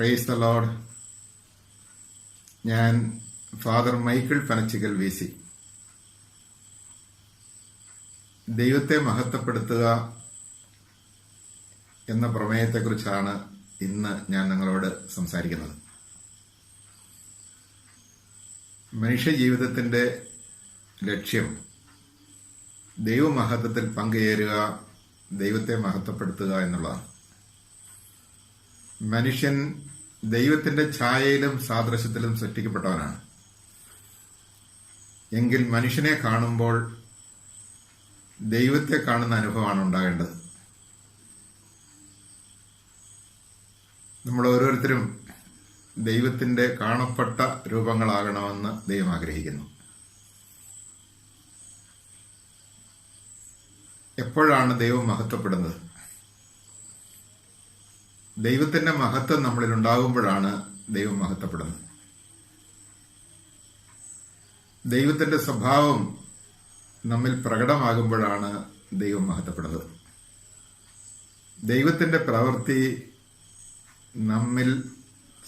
Price the lord ഞാൻ father Michael Panachikkal V C ദൈവത്തെ മഹത്വപ്പെടുത്തുക എന്ന പ്രമേയത്തെക്കുറിച്ചാണ് ഇന്ന് ഞാൻ നിങ്ങളോട് സംസാരിക്കുന്നത്. മനുഷ്യ ജീവിതത്തിന്റെ ലക്ഷ്യം ദൈവമഹത്വത്തിൽ പങ്കുചേരുക ദൈവത്തെ മഹത്വപ്പെടുത്തുക എന്നുള്ളതാണ്. മനുഷ്യൻ ദൈവത്തിന്റെ ഛായയിലും സാദൃശ്യത്തിലും സൃഷ്ടിക്കപ്പെട്ടവനാണ്. എങ്കിൽ മനുഷ്യനെ കാണുമ്പോൾ ദൈവത്തെ കാണുന്ന അനുഭവമാണ് ഉണ്ടാകേണ്ടത്. നമ്മൾ ഓരോരുത്തരും ദൈവത്തിന്റെ കാണപ്പെട്ട രൂപങ്ങളാകണമെന്ന് ദൈവം ആഗ്രഹിക്കുന്നു. എപ്പോഴാണ് ദൈവം മഹത്വപ്പെടുന്നത്? ദൈവത്തിന്റെ മഹത്വം നമ്മളിൽ ഉണ്ടാകുമ്പോഴാണ് ദൈവം മഹത്വപ്പെടുന്നത്. ദൈവത്തിന്റെ സ്വഭാവം നമ്മിൽ പ്രകടമാകുമ്പോഴാണ് ദൈവം മഹത്വപ്പെടുന്നത്. ദൈവത്തിന്റെ പ്രവൃത്തി നമ്മിൽ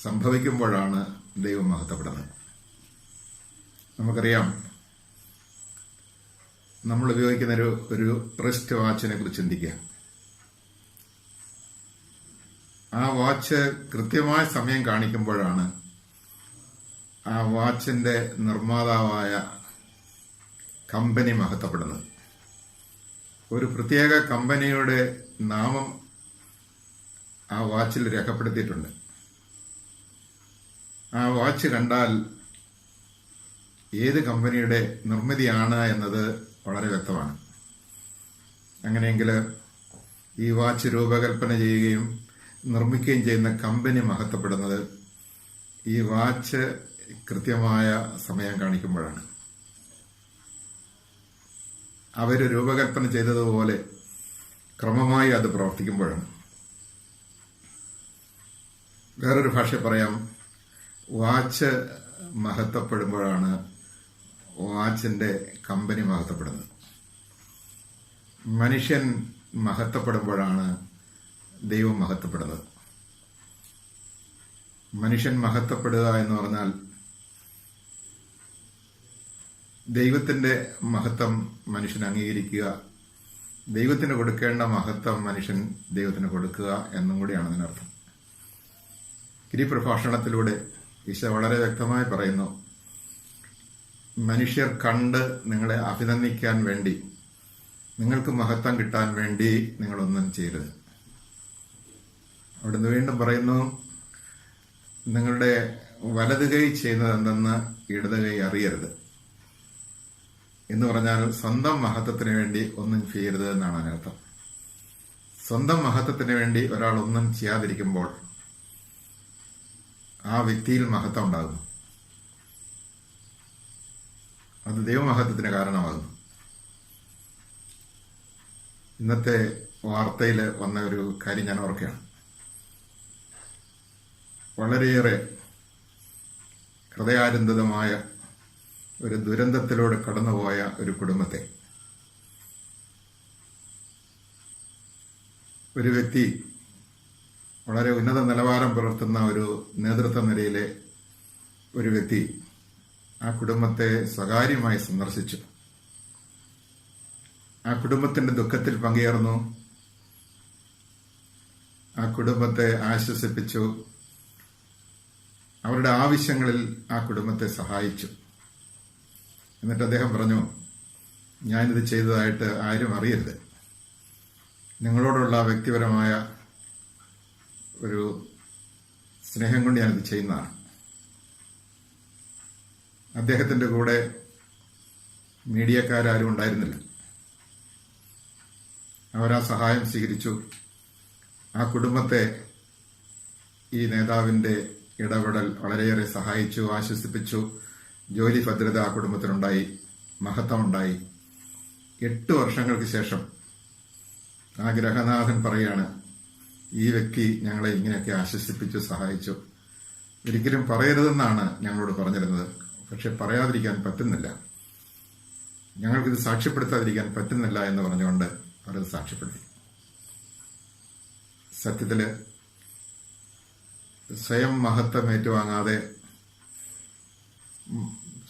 സംഭവിക്കുമ്പോഴാണ് ദൈവം മഹത്വപ്പെടുന്നത്. നമുക്കറിയാം നമ്മൾ ഉപയോഗിക്കുന്ന ഒരു ഒരു റിസ്റ്റ് വാച്ചിനെ കുറിച്ച് ചിന്തിക്കുക. ആ വാച്ച് കൃത്യമായ സമയം കാണിക്കുമ്പോഴാണ് ആ വാച്ചിന്റെ നിർമ്മാതാവായ കമ്പനി മഹത്വപ്പെടുന്നത്. ഒരു പ്രത്യേക കമ്പനിയുടെ നാമം ആ വാച്ചിൽ രേഖപ്പെടുത്തിയിട്ടുണ്ട്. ആ വാച്ച് കണ്ടാൽ ഏത് കമ്പനിയുടെ നിർമ്മിതിയാണ് എന്നത് വളരെ വ്യക്തമാണ്. അങ്ങനെയെങ്കിൽ ഈ വാച്ച് രൂപകൽപ്പന ചെയ്യുകയും നിർമ്മിക്കുകയും ചെയ്യുന്ന കമ്പനി മഹത്വപ്പെടുന്നത് ഈ വാച്ച് കൃത്യമായ സമയം കാണിക്കുമ്പോഴാണ്. അവർ രൂപകൽപ്പന ചെയ്തതുപോലെ ക്രമമായി അത് പ്രവർത്തിക്കുമ്പോഴാണ്. വേറൊരു ഭാഷ പറയാം വാച്ച് മഹത്വപ്പെടുമ്പോഴാണ് വാച്ചിന്റെ കമ്പനി മഹത്വപ്പെടുന്നത്. മനുഷ്യൻ മഹത്വപ്പെടുമ്പോഴാണ് ദൈവം മഹത്വപ്പെടുന്നത്. മനുഷ്യൻ മഹത്വപ്പെടുക എന്ന് പറഞ്ഞാൽ ദൈവത്തിന്റെ മഹത്വം മനുഷ്യൻ അംഗീകരിക്കുക ദൈവത്തിന് കൊടുക്കേണ്ട മഹത്വം മനുഷ്യൻ ദൈവത്തിന് കൊടുക്കുക എന്നും കൂടിയാണ് അതിനർത്ഥം. ഗിരിപ്രഭാഷണത്തിലൂടെ ഈശോ വളരെ വ്യക്തമായി പറയുന്നു മനുഷ്യർ കണ്ട് നിങ്ങളെ അഭിനന്ദിക്കാൻ വേണ്ടി നിങ്ങൾക്ക് മഹത്വം കിട്ടാൻ വേണ്ടി നിങ്ങളൊന്നും ചെയ്യരുത്. അവിടുന്ന് വീണ്ടും പറയുന്നു നിങ്ങളുടെ വലത് കൈ ചെയ്യുന്നത് എന്തെന്ന് ഇടത് കൈ അറിയരുത്. എന്ന് പറഞ്ഞാൽ സ്വന്തം മഹത്വത്തിന് വേണ്ടി ഒന്നും ചെയ്യരുത് എന്നാണ് അതിനർത്ഥം. സ്വന്തം മഹത്വത്തിന് വേണ്ടി ഒരാൾ ഒന്നും ചെയ്യാതിരിക്കുമ്പോൾ ആ വ്യക്തിയിൽ മഹത്വം ഉണ്ടാകുന്നു. അത് ദൈവമഹത്വത്തിന് കാരണമാകുന്നു. ഇന്നത്തെ വാർത്തയിൽ വന്ന ഒരു കാര്യം ഞാൻ ഓർക്കുകയാണ്. വളരെയേറെ ഹൃദയാനന്ദിതമായ ഒരു ദുരന്തത്തിലൂടെ കടന്നുപോയ ഒരു കുടുംബത്തെ. ഒരു വ്യക്തി വളരെ ഉന്നത നിലവാരം പുലർത്തുന്ന ഒരു നേതൃത്വ നിരയിലെ ഒരു വ്യക്തി ആ കുടുംബത്തെ സ്വകാര്യമായി സന്ദർശിച്ചു. ആ കുടുംബത്തിന്റെ ദുഃഖത്തിൽ പങ്കുചേർന്നു. ആ കുടുംബത്തെ ആശ്വസിപ്പിച്ചു. അവരുടെ ആവശ്യങ്ങളിൽ ആ കുടുംബത്തെ സഹായിച്ചു. എന്നിട്ട് അദ്ദേഹം പറഞ്ഞു ഞാനിത് ചെയ്തതായിട്ട് ആരും അറിയരുത്. നിങ്ങളോടുള്ള വ്യക്തിപരമായ ഒരു സ്നേഹം കൊണ്ട് ഞാനിത് ചെയ്യുന്നതാണ്. അദ്ദേഹത്തിന്റെ കൂടെ മീഡിയക്കാരും ഉണ്ടായിരുന്നില്ല. അവരാ സഹായം സ്വീകരിച്ചു. ആ കുടുംബത്തെ ഈ നേതാവിന്റെ ഇടപെടൽ വളരെയേറെ സഹായിച്ചു ആശ്വസിപ്പിച്ചു. ജോലി ഭദ്രത ആ കുടുംബത്തിനുണ്ടായി മഹത്വമുണ്ടായി. എട്ട് വർഷങ്ങൾക്ക് ശേഷം ആ ഗ്രഹനാഥൻ പറയാണ് ഈ വ്യക്തി ഞങ്ങളെ ഇങ്ങനെയൊക്കെ ആശ്വസിപ്പിച്ചു സഹായിച്ചു. ഒരിക്കലും പറയരുതെന്നാണ് ഞങ്ങളോട് പറഞ്ഞിരുന്നത്. പക്ഷെ പറയാതിരിക്കാൻ പറ്റുന്നില്ല. ഞങ്ങൾക്കിത് സാക്ഷ്യപ്പെടുത്താതിരിക്കാൻ പറ്റുന്നില്ല എന്ന് പറഞ്ഞുകൊണ്ട് അവരത് സാക്ഷ്യപ്പെടുത്തി. സത്യത്തിൽ സ്വയം മഹത്വം ഏറ്റുവാങ്ങാതെ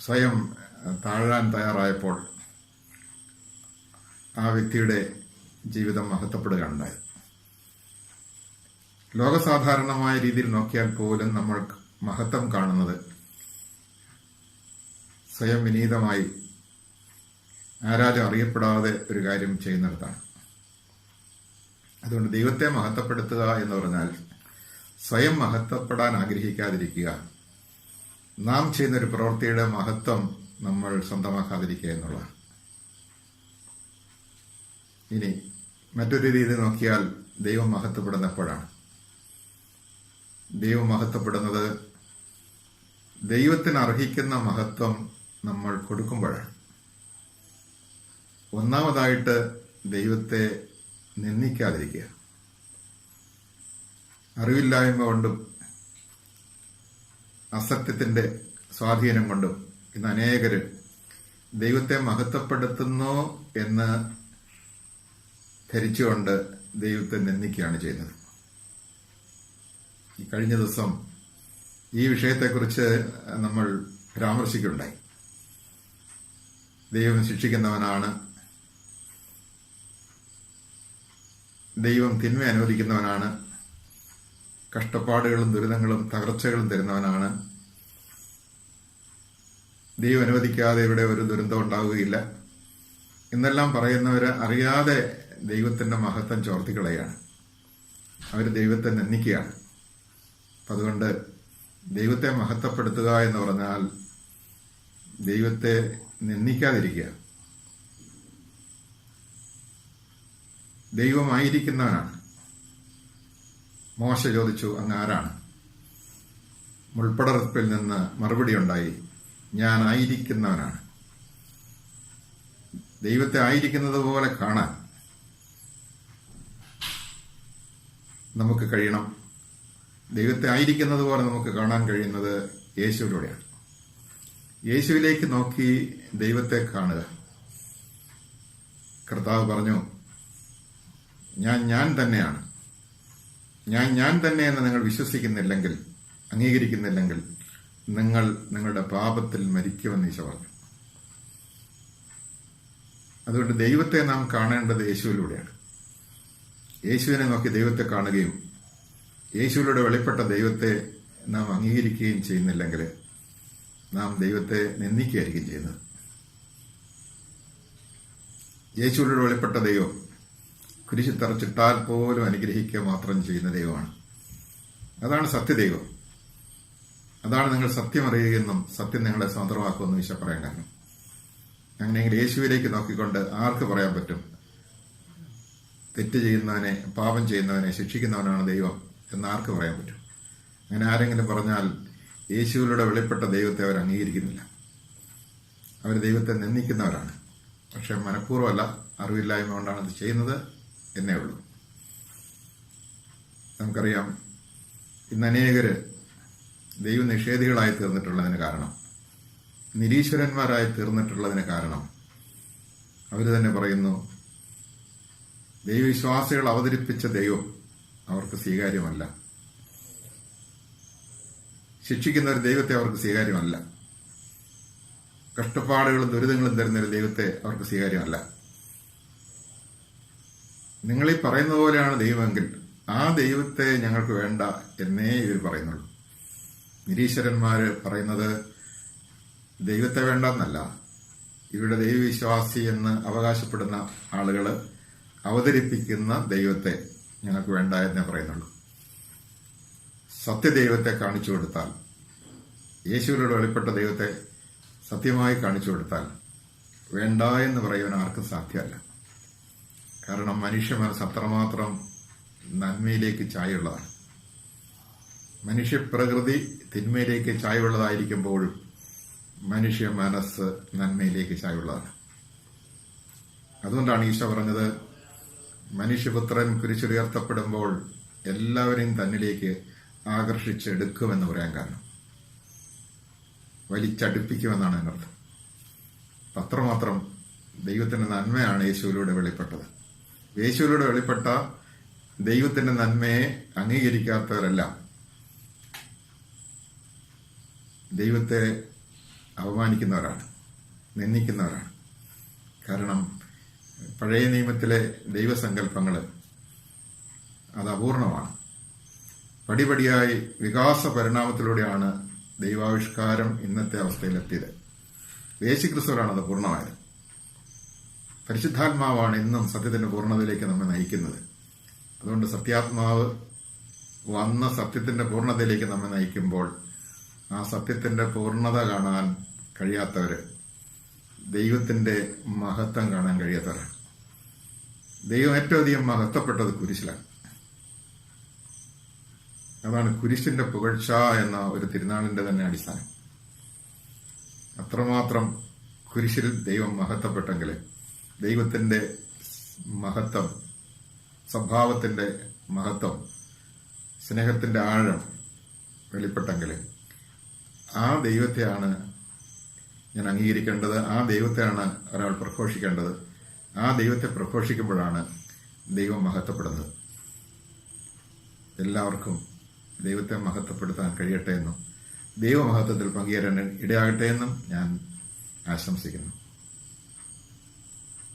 സ്വയം താഴാൻ തയ്യാറായപ്പോൾ ആ വ്യക്തിയുടെ ജീവിതം മഹത്വപ്പെടുകയുണ്ടായി. ലോകസാധാരണമായ രീതിയിൽ നോക്കിയാൽ പോലും നമ്മൾ മഹത്വം കാണുന്നത് സ്വയം വിനീതമായി ആരാലും അറിയപ്പെടാതെ ഒരു കാര്യം ചെയ്യുന്നിടത്താണ്. അതുകൊണ്ട് ദൈവത്തെ മഹത്വപ്പെടുത്തുക എന്ന് പറഞ്ഞാൽ സ്വയം മഹത്വപ്പെടാൻ ആഗ്രഹിക്കാതിരിക്കുക. നാം ചെയ്യുന്ന ഒരു പ്രവൃത്തിയുടെ മഹത്വം നമ്മൾ സ്വന്തമാക്കാതിരിക്കുക എന്നുള്ളതാണ്. ഇനി മറ്റൊരു രീതി നോക്കിയാൽ ദൈവം മഹത്വപ്പെടുന്നപ്പോഴാണ്. ദൈവം മഹത്വപ്പെടുന്നത് ദൈവത്തിന് അർഹിക്കുന്ന മഹത്വം നമ്മൾ കൊടുക്കുമ്പോഴാണ്. ഒന്നാമതായിട്ട് ദൈവത്തെ നിന്ദിക്കാതിരിക്കുക. അറിവില്ലായ്മ കൊണ്ടും അസത്യത്തിന്റെ സ്വാധീനം കൊണ്ടും ഇന്ന് അനേകർ ദൈവത്തെ മഹത്വപ്പെടുത്തുന്നു എന്ന് ധരിച്ചുകൊണ്ട് ദൈവത്തെ നിന്ദിക്കുകയാണ് ചെയ്യുന്നത്. ഈ കഴിഞ്ഞ ദിവസം ഈ വിഷയത്തെക്കുറിച്ച് നമ്മൾ പരാമർശിക്കുകയുണ്ടായി. ദൈവം ശിക്ഷിക്കുന്നവനാണ്. ദൈവം തിന്മ അനുവദിക്കുന്നവനാണ്. കഷ്ടപ്പാടുകളും ദുരിതങ്ങളും തകർച്ചകളും തരുന്നവനാണ്. ദൈവം അനുവദിക്കാതെ ഇവിടെ ഒരു ദുരന്തം ഉണ്ടാവുകയില്ല. എന്നെല്ലാം പറയുന്നവർ അറിയാതെ ദൈവത്തിന്റെ മഹത്വം ചോർത്തിക്കളയാണ്. അവർ ദൈവത്തെ നന്ദിക്കുകയാണ്. അതുകൊണ്ട് ദൈവത്തെ മഹത്വപ്പെടുത്തുക എന്ന് പറഞ്ഞാൽ ദൈവത്തെ നിന്ദിക്കാതിരിക്കുക. ദൈവമായിരിക്കുന്നവനാണ്. മോശ ചോദിച്ചു അങ്ങ് ആരാണ് മുൾപ്പടർപ്പിൽ നിന്ന് മറുപടി ഉണ്ടായി ഞാൻ ആയിരിക്കുന്നവനാണ്. ദൈവത്തെ ആയിരിക്കുന്നത് പോലെ കാണാൻ നമുക്ക് കഴിയണം. ദൈവത്തെ ആയിരിക്കുന്നത് പോലെ നമുക്ക് കാണാൻ കഴിയുന്നത് യേശുവിലൂടെയാണ്. യേശുവിലേക്ക് നോക്കി ദൈവത്തെ കാണുക. കർത്താവ് പറഞ്ഞു ഞാൻ ഞാൻ തന്നെയാണ്. ഞാൻ ഞാൻ തന്നെ എന്ന് നിങ്ങൾ വിശ്വസിക്കുന്നില്ലെങ്കിൽ അംഗീകരിക്കുന്നില്ലെങ്കിൽ നിങ്ങൾ നിങ്ങളുടെ പാപത്തിൽ മരിക്കുമെന്ന് ഈശോ പറഞ്ഞു. അതുകൊണ്ട് ദൈവത്തെ നാം കാണേണ്ടത് യേശുവിലൂടെയാണ്. യേശുവിനെ നോക്കി ദൈവത്തെ കാണുകയും യേശുവിലൂടെ വെളിപ്പെട്ട ദൈവത്തെ നാം അംഗീകരിക്കുകയും ചെയ്യുന്നില്ലെങ്കിൽ നാം ദൈവത്തെ നിന്ദിക്കുകയായിരിക്കും ചെയ്യുന്നത്. യേശുവിലൂടെ വെളിപ്പെട്ട ദൈവം കുരിശിൽ തറച്ചിട്ടാൽ പോലും അനുഗ്രഹിക്കുക മാത്രം ചെയ്യുന്ന ദൈവമാണ്. അതാണ് സത്യദൈവം. അതാണ് നിങ്ങൾ സത്യം അറിയുകയെന്നും സത്യം നിങ്ങളെ സ്വതന്ത്രമാക്കുമെന്നും ഈശോ പറയാൻ കാരണം അങ്ങനെയെങ്കിൽ യേശുവിലേക്ക് നോക്കിക്കൊണ്ട് ആർക്ക് പറയാൻ പറ്റും? തെറ്റ് ചെയ്യുന്നവനെ പാപം ചെയ്യുന്നവനെ ശിക്ഷിക്കുന്നവനാണ് ദൈവം എന്ന് ആർക്ക് പറയാൻ പറ്റും? അങ്ങനെ ആരെങ്കിലും പറഞ്ഞാൽ യേശുവിലൂടെ വെളിപ്പെട്ട ദൈവത്തെ അവർ അംഗീകരിക്കുന്നില്ല. അവർ ദൈവത്തെ നിന്ദിക്കുന്നവരാണ്. പക്ഷെ മനഃപൂർവമല്ല അറിവില്ലായ്മ കൊണ്ടാണ് അത് ചെയ്യുന്നത്. എന്നേ ഉള്ളൂ. നമുക്കറിയാം ഇന്ന് അനേകർ ദൈവനിഷേധികളായി തീർന്നിട്ടുള്ളതിന് കാരണം നിരീശ്വരന്മാരായി തീർന്നിട്ടുള്ളതിന് കാരണം. അവർ തന്നെ പറയുന്നു ദൈവവിശ്വാസികൾ അവതരിപ്പിച്ച ദൈവം അവർക്ക് സ്വീകാര്യമല്ല. ശിക്ഷിക്കുന്ന ഒരു ദൈവത്തെ അവർക്ക് സ്വീകാര്യമല്ല. കഷ്ടപ്പാടുകളും ദുരിതങ്ങളും തരുന്ന ഒരു ദൈവത്തെ അവർക്ക് സ്വീകാര്യമല്ല. നിങ്ങൾ ഈ പറയുന്ന പോലെയാണ് ദൈവമെങ്കിൽ ആ ദൈവത്തെ ഞങ്ങൾക്ക് വേണ്ട എന്നേ ഇവർ പറയുന്നുള്ളൂ. നിരീശ്വരന്മാര് പറയുന്നത് ദൈവത്തെ വേണ്ട എന്നല്ല ഇവരുടെ ദൈവവിശ്വാസി എന്ന് അവകാശപ്പെടുന്ന ആളുകൾ അവതരിപ്പിക്കുന്ന ദൈവത്തെ ഞങ്ങൾക്ക് വേണ്ട എന്നേ പറയുന്നുള്ളൂ. സത്യദൈവത്തെ കാണിച്ചു കൊടുത്താൽ യേശുവിനോട് വെളിപ്പെട്ട ദൈവത്തെ സത്യമായി കാണിച്ചു കൊടുത്താൽ വേണ്ട എന്ന് പറയുവാൻ ആർക്കും സാധ്യമല്ല. കാരണം മനുഷ്യ മനസ്സ് അത്രമാത്രം നന്മയിലേക്ക് ചായുള്ളതാണ് മനുഷ്യപ്രകൃതി തിന്മയിലേക്ക് ചായവുള്ളതായിരിക്കുമ്പോഴും മനുഷ്യ മനസ്സ് നന്മയിലേക്ക് ചായവുള്ളതാണ് അതുകൊണ്ടാണ് ഈശോ പറഞ്ഞത് മനുഷ്യപുത്രൻ കുരിശുയർത്തപ്പെടുമ്പോൾ എല്ലാവരെയും തന്നിലേക്ക് ആകർഷിച്ചെടുക്കുമെന്ന് പറയാൻ കാരണം. വലിച്ചടുപ്പിക്കുമെന്നാണ് അതിനർത്ഥം. അത്രമാത്രം ദൈവത്തിന്റെ നന്മയാണ് യേശുവിലൂടെ വെളിപ്പെട്ടത്. യേശുവിലൂടെ വെളിപ്പെട്ട ദൈവത്തിന്റെ നന്മയെ അംഗീകരിക്കാത്തവരല്ല ദൈവത്തെ അപമാനിക്കുന്നവരാണ് നിന്ദിക്കുന്നവരാണ്. കാരണം പഴയ നിയമത്തിലെ ദൈവസങ്കല്പങ്ങൾ അത് അപൂർണമാണ്. പടിപടിയായി വികാസ പരിണാമത്തിലൂടെയാണ് ദൈവാവിഷ്കാരം ഇന്നത്തെ അവസ്ഥയിലെത്തിയത്. യേശുക്രിസ്തുവാണ് അത് പൂർണമായത്. പരിശുദ്ധാത്മാവാണ് എന്നും സത്യത്തിന്റെ പൂർണതയിലേക്ക് നമ്മെ നയിക്കുന്നത്. അതുകൊണ്ട് സത്യാത്മാവ് വന്ന സത്യത്തിന്റെ പൂർണതയിലേക്ക് നമ്മെ നയിക്കുമ്പോൾ ആ സത്യത്തിന്റെ പൂർണത കാണാൻ കഴിയാത്തവര് ദൈവത്തിന്റെ മഹത്വം കാണാൻ കഴിയാത്തവരാണ്. ദൈവം ഏറ്റവും അധികം മഹത്വപ്പെട്ടത് കുരിശിലാണ്. അതാണ് കുരിശിന്റെ പുകഴ്ച എന്ന ഒരു തിരുനാളിന്റെ തന്നെ അടിസ്ഥാനം. അത്രമാത്രം കുരിശിൽ ദൈവം മഹത്വപ്പെട്ടെങ്കിൽ ദൈവത്തിന്റെ മഹത്വം സ്വഭാവത്തിന്റെ മഹത്വം സ്നേഹത്തിന്റെ ആഴം വെളിപ്പെട്ടെങ്കിൽ ആ ദൈവത്തെയാണ് ഞാൻ അംഗീകരിക്കേണ്ടത് ആ ദൈവത്തെയാണ് ഒരാൾ പ്രഘോഷിക്കേണ്ടത് ആ ദൈവത്തെ പ്രഘോഷിക്കുമ്പോഴാണ് ദൈവം മഹത്വപ്പെടുന്നത്. എല്ലാവർക്കും ദൈവത്തെ മഹത്വപ്പെടുത്താൻ കഴിയട്ടെ എന്നും ദൈവമഹത്വത്തിൽ പങ്കുചേരാൻ ഇടയാകട്ടെ എന്നും ഞാൻ ആശംസിക്കുന്നു.